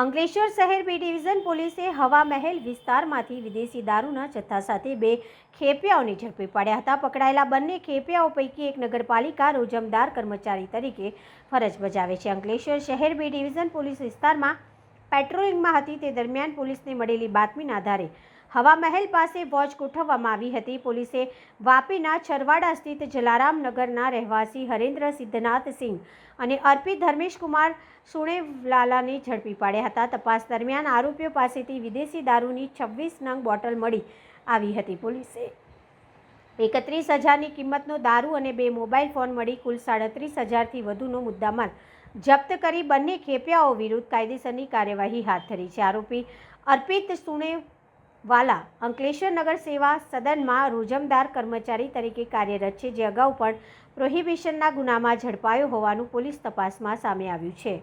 અંકલેશ્વર શહેર B division પોલીસે હવા મહેલ વિસ્તારમાંથી વિદેશી દારૂના જથ્થા સાથે બે ખેપિયાઓને ઝડપી પાડ્યા હતા. પકડાયેલા બંને ખેપિયાઓ પૈકી એક નગરપાલિકા રોજમદાર કર્મચારી તરીકે ફરજ બજાવે છે. અંકલેશ્વર શહેર બી ડિવિઝન પોલીસ વિસ્તારમાં પેટ્રોલિંગમાં હતી. તે દરમિયાન પોલીસને મળેલી બાતમીના આધારે હવા મહેલ પાસે વોચ ગોઠવવામાં આવી હતી. પોલીસે વાપીના છરવાડા સ્થિત જલારામ નગરના રહેવાસી હરેન્દ્ર સિદ્ધનાથ સિંહ અને અર્પિત ધર્મેશકુમાર સુણેવલાલાને ઝડપી પાડ્યા હતા. તપાસ દરમિયાન આરોપીઓ પાસેથી વિદેશી દારૂની છવ્વીસ નંગ બોટલ મળી આવી હતી. પોલીસે એકત્રીસ હજારની કિંમતનો દારૂ અને બે મોબાઈલ ફોન મળી કુલ સાડત્રીસ હજારથી વધુનો મુદ્દામાલ જપ્ત કરી બંને ખેપિયાઓ વિરુદ્ધ કાયદેસરની કાર્યવાહી હાથ ધરી છે. આરોપી અર્પિત સુણેવાલા અંકલેશ્વર નગર સેવા સદનમાં રોજમદાર કર્મચારી તરીકે કાર્યરત છે, જે અગાઉ પણ પ્રોહિબિશનના ગુનામાં ઝડપાયો હોવાનું પોલીસ તપાસમાં સામે આવ્યું છે.